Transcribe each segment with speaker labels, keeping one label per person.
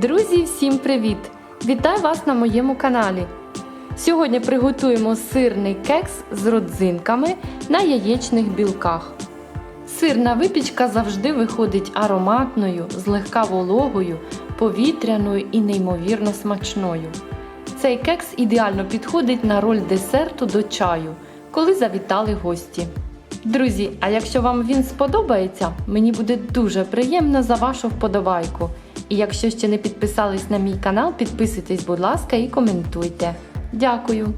Speaker 1: Друзі, всім привіт! Вітаю вас на моєму каналі. Сьогодні приготуємо сирний кекс з родзинками на яєчних білках. Сирна випічка завжди виходить ароматною, злегка вологою, повітряною і неймовірно смачною. Цей кекс ідеально підходить на роль десерту до чаю, коли завітали гості. Друзі, а якщо вам він сподобається, мені буде дуже приємно за вашу вподобайку. І якщо ще не підписались на мій канал, підписуйтесь, будь ласка, і коментуйте. Дякую!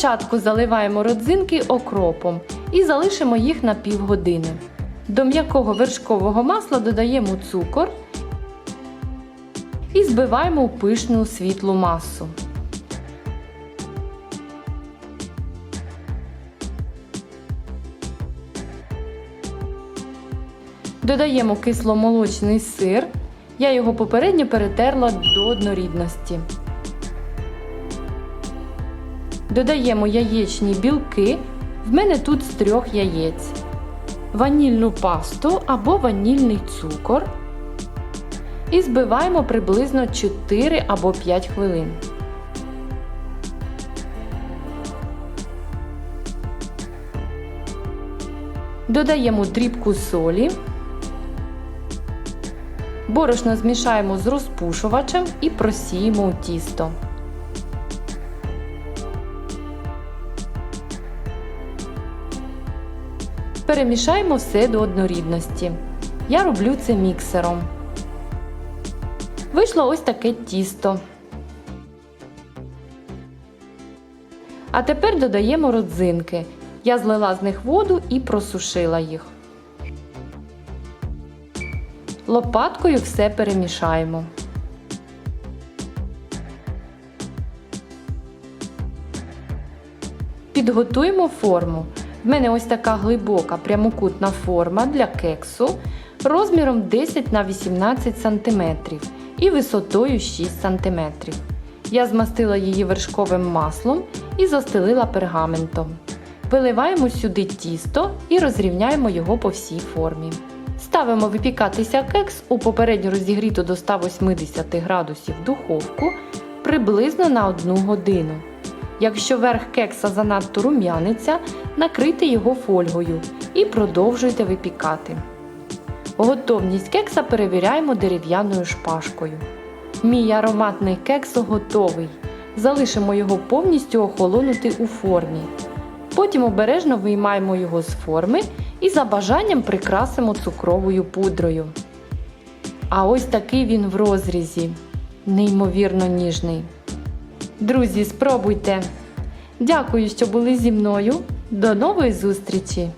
Speaker 1: Спочатку заливаємо родзинки окропом і залишимо їх на півгодини. До м'якого вершкового масла додаємо цукор і збиваємо у пишну світлу масу. Додаємо кисломолочний сир. Я його попередньо перетерла до однорідності. Додаємо яєчні білки. В мене тут з трьох яєць, ванільну пасту або ванільний цукор. І збиваємо приблизно 4 або 5 хвилин. Додаємо дрібку солі. Борошно змішаємо з розпушувачем і просіємо у тісто. Перемішаємо все до однорідності. Я роблю це міксером. Вийшло ось таке тісто. А тепер додаємо родзинки. Я злила з них воду і просушила їх. Лопаткою все перемішаємо. Підготуємо форму. В мене ось така глибока прямокутна форма для кексу розміром 10 на 18 см і висотою 6 см. Я змастила її вершковим маслом і застелила пергаментом. Виливаємо сюди тісто і розрівняємо його по всій формі. Ставимо випікатися кекс у попередньо розігріту до 180 градусів духовку приблизно на 1 годину. Якщо верх кекса занадто рум'яниться, накрийте його фольгою і продовжуйте випікати. Готовність кекса перевіряємо дерев'яною шпажкою. Мій ароматний кекс готовий. Залишимо його повністю охолонути у формі. Потім обережно виймаємо його з форми і за бажанням прикрасимо цукровою пудрою. А ось такий він в розрізі. Неймовірно ніжний. Друзі, спробуйте! Дякую, що були зі мною. До нової зустрічі!